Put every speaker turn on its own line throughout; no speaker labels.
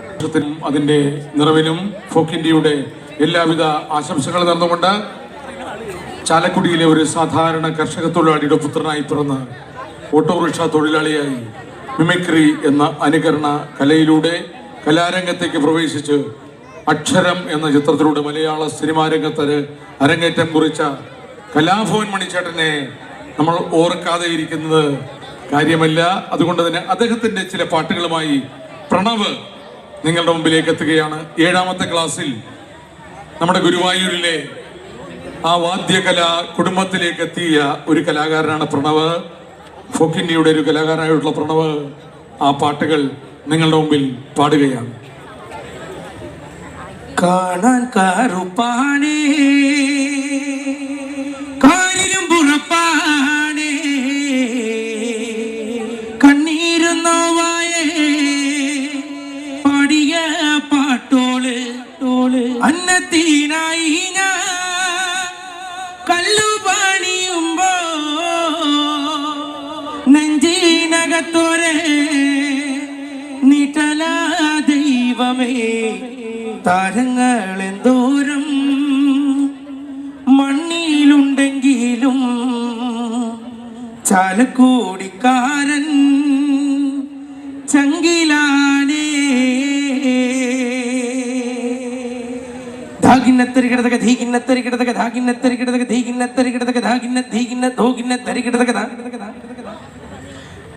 വർഷത്തിനും അതിന്റെ നിറവിനും ഫോക്ക് ഇന്ത്യയുടെ എല്ലാവിധ ആശംസകൾ നടന്നുകൊണ്ട് ചാലക്കുടിയിലെ ഒരു സാധാരണ കർഷക തൊഴിലാളിയുടെ പുത്രനായി പിറന്ന് ഓട്ടോറിക്ഷ തൊഴിലാളിയായി മിമിക്രി എന്ന അനുകരണ കലയിലൂടെ കലാരംഗത്തേക്ക് പ്രവേശിച്ച് അക്ഷരം എന്ന ചിത്രത്തിലൂടെ മലയാള സിനിമാ രംഗത്ത് അരങ്ങേറ്റം കുറിച്ച കലാഭവൻ മണിച്ചേട്ടനെ നമ്മൾ ഓർക്കാതെ ഇരിക്കുന്നത് കാര്യമല്ല. അതുകൊണ്ട് തന്നെ അദ്ദേഹത്തിന്റെ ചില പാട്ടുകളുമായി പ്രണവ് നിങ്ങളുടെ മുമ്പിലേക്ക് എത്തുകയാണ്. ഏഴാമത്തെ ക്ലാസ്സിൽ നമ്മുടെ ഗുരുവായൂരിലെ ആ വാദ്യകല കുടുംബത്തിലേക്ക് എത്തിയ ഒരു കലാകാരനാണ് പ്രണവ്. ഫോക്കിന്റെ ഒരു കലാകാരനായിട്ടുള്ള പ്രണവ് ആ പാട്ടുകൾ നിങ്ങളുടെ മുമ്പിൽ പാടുകയാണ്.
കാണാൻ കറുപ്പാണേ. അന്നത്തിനായി ഞാൻ കല്ലു ദൈവമേ. മണ്ണിലുണ്ടെങ്കിലും ചാലക്കൂടിക്കാരൻ ചങ്കിലാനേ ധാകിന്നത്തരികിടതക ധീകിന്നത്തരികിടതക ധാകിന്നത്തരികിടതക ധീകിന്നത്തരികിടതക ധാകിന്ന ധീകിന്ന ധോകിന്ന തരികിടതക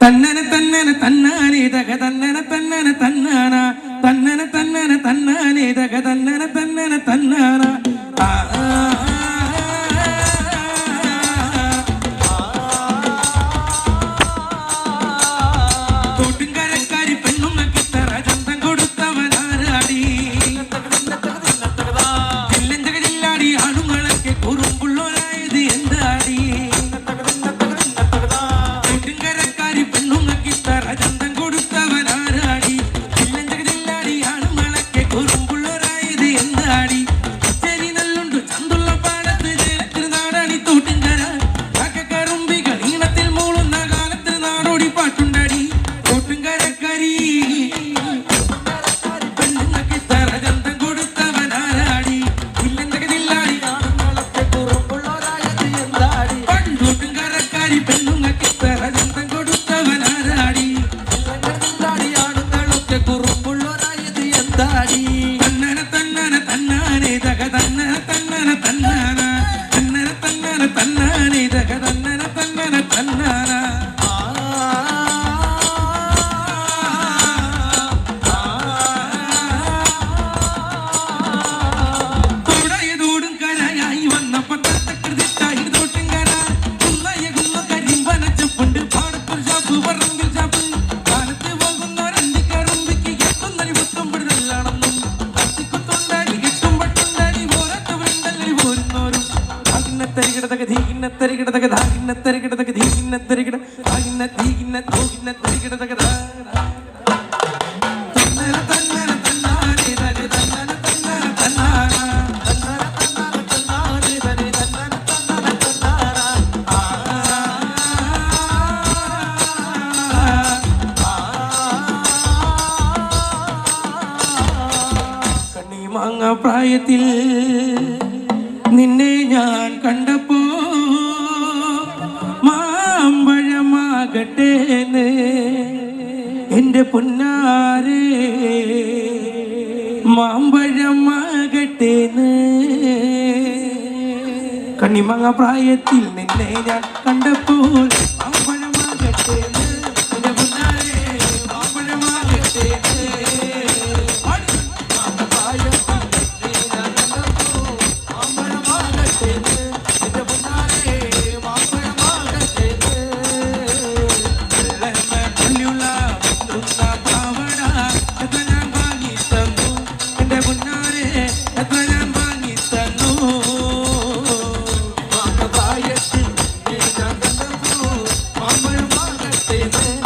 തന്നന തന്നന തന്നാനേ തക തന്നന തന്നന തന്നാന ധീകിന്നത്തരികിടതക ദാഹിന്ന തരികിടതക ധാ തന്നന തന്നന തന്നാനേ തനെ തന്നന തന്നന തന്നാന കണ്ണിമാങ്ങ പ്രായത്തിൽ നിന്നെ ഞാൻ കണ്ടപ്പോ എന്റെ പൊന്നാരേ മാമ്പഴമാകട്ടെ കണ്ണിമങ്ങ പ്രായത്തിൽ നിന്നെ ഞാൻ കണ്ടപ്പോൾ say man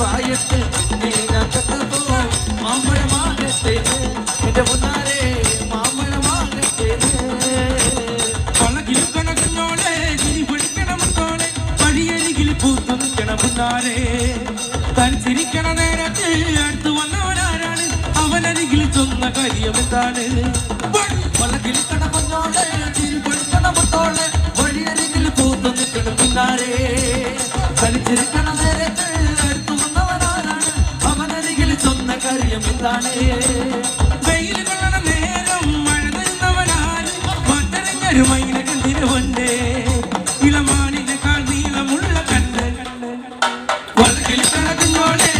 പായത്ത് മാമ്പഴമാകട്ടെ എന്റെ മുന്നാരെ മാമ്പഴമാകട്ടെ കൊളകിലും കണക്കുന്നോളെ ചിരി പിടിക്കണമെന്നോളെ വഴിയരികിൽ പൂത്തു നിൽക്കണം മുന്നാരെ. താൻ ചിരിക്കണ നേരത്ത് അടുത്ത് വന്നവനാരാണ് അവനരികിൽ ചൊന്ന
കാര്യമെന്താണ് தானே?
வெயில் கொள்ள நேரம் மழந்தவனால் மற்றறிஞர் மயிலுக்கு திருவந்தே இளமானின் கால் நீளம் உள்ள கண்ணு வழக்கில் கணக்குங்களே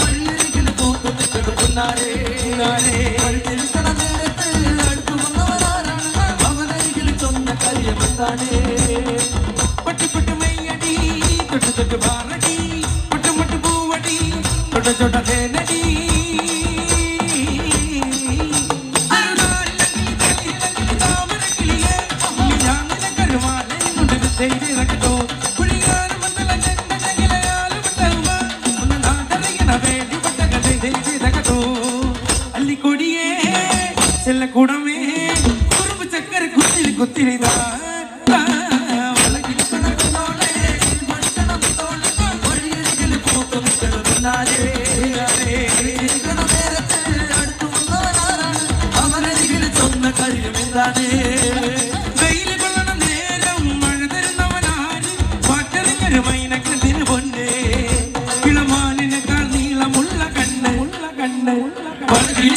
மண்ணிருக்கிற போட்டு கொண்டாரே வழக்கில்
கடந்த நேரத்தில் அடுத்து வந்தவனார் அவனைகள் சொன்ன கரியவன் தானே பட்டு பட்டு மையடி தொட்டு தொட்டு பாரடி தொட்டு தொட்டு
அதை நெஞ்சு தகட்டோ அள்ளி கொடியே செல்ல கூடமே குறும்பு சக்கரை குத்தில் குத்திரைதா சொன்ன கருமென்றானே വളരിൽ